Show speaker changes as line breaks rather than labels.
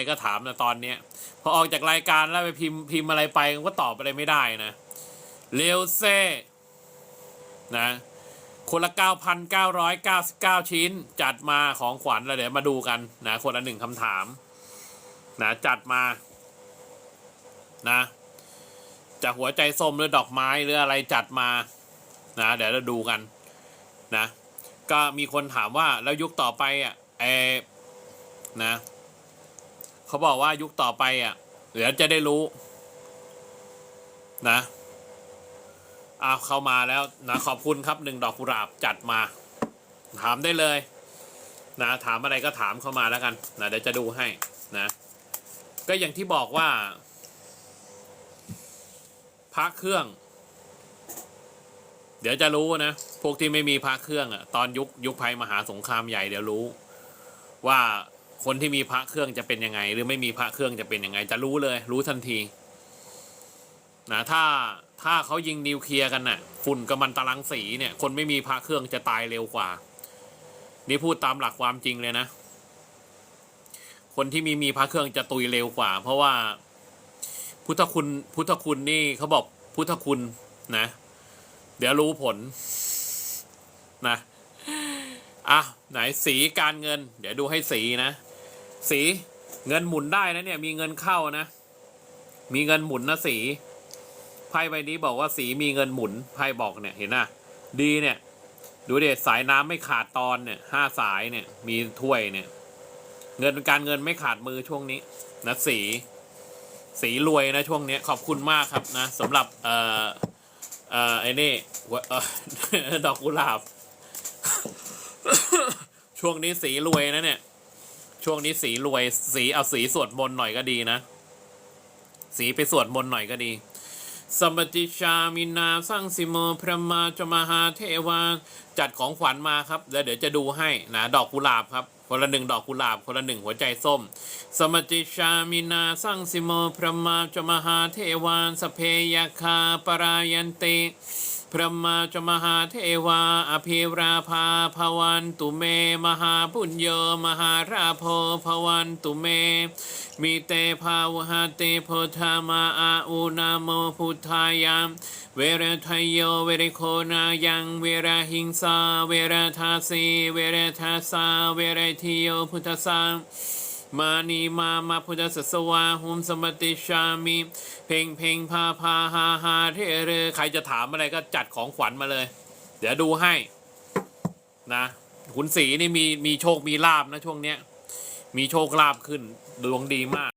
อะไรก็ถามนะตอนเนี้ยพอออกจากรายการแล้วไปพิมพ์พิมพ์อะไรไปก็ตอบอะไรไม่ได้นะเลวเซ่นะคนละ 9,999 ชิ้น จัดมาของขวัญแล้วเดี๋ยวมาดูกันนะคนละหนึ่งคำถามนะจัดมานะจะหัวใจส้มหรือดอกไม้หรืออะไรจัดมานะเดี๋ยวเราดูกันนะก็มีคนถามว่าแล้วยุคต่อไปอะเออนะ เขาบอกว่ายุคต่อไปอะเดี๋ยวจะได้รู้ นะอ้าวเข้ามาแล้วนะขอบคุณครับหนึ่งดอกกุหลาบจัดมา ถามได้เลย นะ ถามอะไรก็ถามเข้ามาแล้วกันนะเดี๋ยวจะดูให้นะ ก็อย่างที่บอกว่าพักเครื่อง เดี๋ยวจะรู้นะ พวกที่ไม่มีพักเครื่องอะตอนยุคยุคภัยมหาสงครามใหญ่เดี๋ยวรู้ ว่า คนที่มีพระเครื่องจะเป็นยังไง หรือไม่มีพระเครื่องจะเป็นยังไง จะรู้เลย รู้ทันทีนะถ้าถ้าเขายิงนิวเคลียร์กันน่ะ ฝุ่นกัมมันตรังสีเนี่ย คนไม่มีพระเครื่องจะตายเร็วกว่า นี่พูดตามหลักความจริงเลยนะ คนที่มีมีพระเครื่องจะตุยเร็วกว่า เพราะว่าพุทธคุณพุทธคุณนี่เขาบอกพุทธคุณนะ เดี๋ยวรู้ผลนะอะไหนสีการเงิน เดี๋ยวดูให้สีนะ สีเงินหมุนได้นะเนี่ย มีเงินเข้านะ มีเงินหมุนนะสีไพ่ใบนี้บอกว่าสีมีเงินหมุนไพ่บอกเนี่ยเห็นนะดีเนี่ย ดูเด็ดสายน้ำไม่ขาดตอนเนี่ยห้าสายเนี่ย มีถ้วยเนี่ย เงินการเงินไม่ขาดมือช่วงนี้นะสี สีรวยนะช่วงนี้ขอบคุณมากครับนะสำหรับเอ่อเอ่อไอ้นี่ดอกกุหลาบ ช่วงนี้สีรวยนะเนี่ย ช่วงนี้สีรวยสีเอาสีสวดมนต์หน่อยก็ดีนะ สีไปสวดมนต์หน่อยก็ดีสมปติชามินาสร้างสิโมพระมาจมหาเทวาจัดของขวัญมาครับแล้วเดี๋ยวจะดูให้นะดอกกุหลาบครับคนละหนึ่งดอกกุหลาบคนละหนึ่งหัวใจส้ม สมติชามินาสร้างสิโมพระมาจมหาเทวาสเพยคาปรายันติ พระมาจมหาเทวา อภิราภาภวันตุเม มหาปุญโยมหาราโพภวันตุเม มีเตภาวหาเตโพธามาอาอุนาโมพุทธายามเวรทยโยเวรโคนายังเวรหิงสาเวรทาสีเวรทาสาเวรทิโยพุทธสัง มานีมามาพุทธสัสวาหุมสมติชามี เพ่งเพ่งพาพาฮาฮาเทเรใครจะถามอะไรก็จัดของขวัญมาเลย เดี๋ยวดูให้นะขุนศรีนี่มีมีโชคมีลาบนะช่วงเนี้ย มีโชคลาบขึ้นดวงดีมาก